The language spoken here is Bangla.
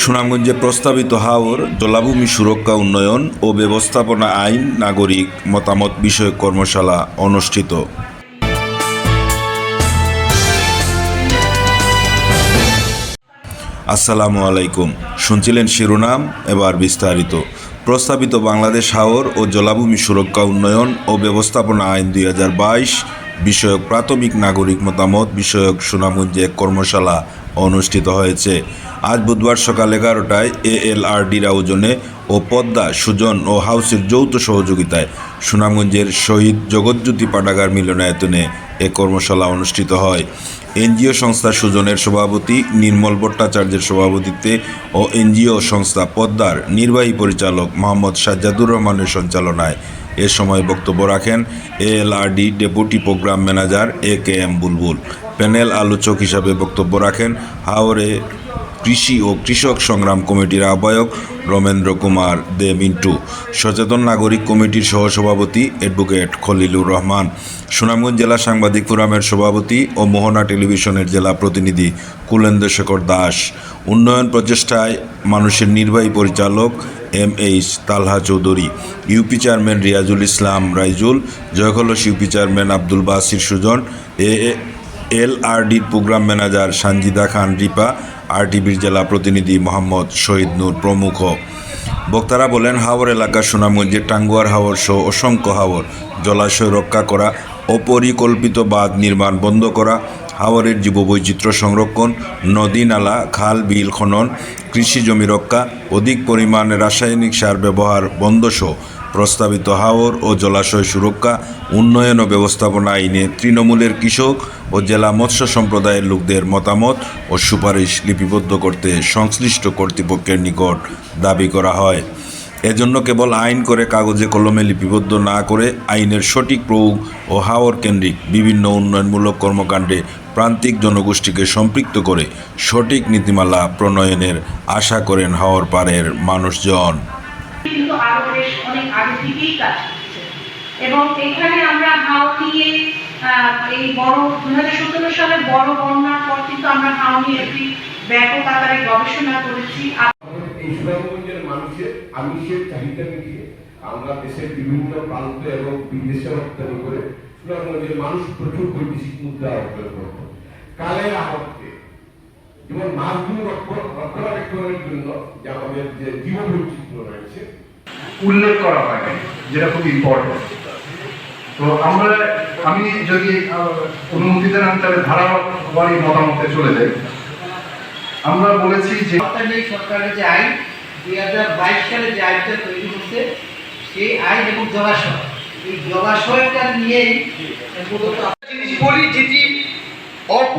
সুনামগঞ্জে প্রস্তাবিত হাওর, জলাভূমি সুরক্ষা উন্নয়ন ও ব্যবস্থাপনা আইন, নাগরিক মতামত বিষয়ক কর্মশালা অনুষ্ঠিত। আসসালামু আলাইকুম। শুনছিলেন শিরোনাম, এবার বিস্তারিত। প্রস্তাবিত বাংলাদেশ হাওর ও জলাভূমি সুরক্ষা উন্নয়ন ও ব্যবস্থাপনা আইন দুই হাজার বাইশ বিষয়ক প্রাথমিক নাগরিক মতামত বিষয়ক সুনামগঞ্জে এক কর্মশালা অনুষ্ঠিত হয়েছে। আজ বুধবার সকাল এগারোটায় এএলআরডির আয়োজনে ও পদ্মা, সুজন ও হাউসের যৌথ সহযোগিতায় সুনামগঞ্জের শহীদ জগৎজ্যোতি পাঠাগার মিলনায়তনে এ কর্মশালা অনুষ্ঠিত হয়। এনজিও সংস্থা সুজনের সভাপতি নির্মল ভট্টাচার্যের সভাপতিত্বে ও এনজিও সংস্থা পদ্মার নির্বাহী পরিচালক মোহাম্মদ সাজ্জাদুর রহমানের সঞ্চালনায় এ সময় বক্তব্য রাখেন ALRD deputy program manager A K M Bulbul. Panel আলোচক হিসাবে বক্তব্য রাখেন হাওরে কৃষি ও কৃষক সংগ্রাম কমিটির আহ্বায়ক রমেন্দ্র কুমার দে মিন্টু, সচেতন নাগরিক কমিটির সহসভাপতি অ্যাডভোকেট খলিলুর রহমান, সুনামগঞ্জ জেলা সাংবাদিক ফোরামের সভাপতি ও মোহনা টেলিভিশনের জেলা প্রতিনিধি কুলেন্দ্র শেখর দাস, উন্নয়ন প্রচেষ্টায় মানুষের নির্বাহী পরিচালক M H Talha Chowdhury, UP chairman Riazul Islam Raizul, জয়খলস UP chairman Abdul Basir Sujan A এলআরডির program manager Sanjida Khan, Ripa, আরটিভির জেলা প্রতিনিধি মোহাম্মদ শহীদ নূর প্রমুখ। বক্তারা বলেন, হাওর এলাকা সুনামগঞ্জের টাঙ্গুয়ার হাওর সহ অসংখ্য হাওর, জলাশয় রক্ষা করা, অপরিকল্পিত বাঁধ নির্মাণ বন্ধ করা, হাওরের জীববৈচিত্র্য সংরক্ষণ, নদী নালা, খাল, বিল খনন, কৃষি জমি রক্ষা, অধিক পরিমাণে রাসায়নিক সার ব্যবহার বন্ধ বন্ধসহ প্রস্তাবিত হাওর ও জলাশয় সুরক্ষা, উন্নয়ন ও ব্যবস্থাপনা আইনে তৃণমূলের কৃষক ও জেলা মৎস্য সম্প্রদায়ের লোকদের মতামত ও সুপারিশ লিপিবদ্ধ করতে সংশ্লিষ্ট কর্তৃপক্ষের নিকট দাবি করা হয়। এজন্য কেবল আইন করে কাগজে কলমে লিপিবদ্ধ না করে আইনের সঠিক প্রয়োগ ও হাওর কেন্দ্রিক বিভিন্ন উন্নয়নমূলক কর্মকাণ্ডে প্রান্তিক জনগোষ্ঠীকে সম্পৃক্ত করে সঠিক নীতিমালা প্রণয়নের আশা করেন হাওর পাড়ের মানুষজন। কিন্তু আরও বেশ অনেক আগে থেকেই কাজ করছে। এবং এখানে আমরা হাও এই বড় দু হাজার সতেরো সালে বড় বন্যার পর কিন্তু আমরা হাও একটি ব্যাপক আকারে গবেষণা করেছি। এই মানুষের আমিষের চাহিদা মিটিয়ে আমরা দেশের বিভিন্ন প্রান্ত এবং বিদেশে রপ্তানি করে মানুষ প্রচুর বৈদেশিক মুদ্রা অর্জন করত। যেমন মাছগুলো রক্ষণাবেক্ষণের জন্য যে আমাদের যে রয়েছে উল্লেখ করা হয় যেটা খুব ইম্পর্টেন্ট তো আমরা, আমি যদি অনুমতি দেন আমি তাহলে ধারাবাহিক মতামতে চলে যাই। আমরা বলেছি যে সরকারের যে আইন, দুই হাজার বাইশ সালে যে আইনটা তৈরি হচ্ছে, সেই আইন এবং জলাশয়। এই জলাশয়টা নিয়েই বলি যেটি অল্প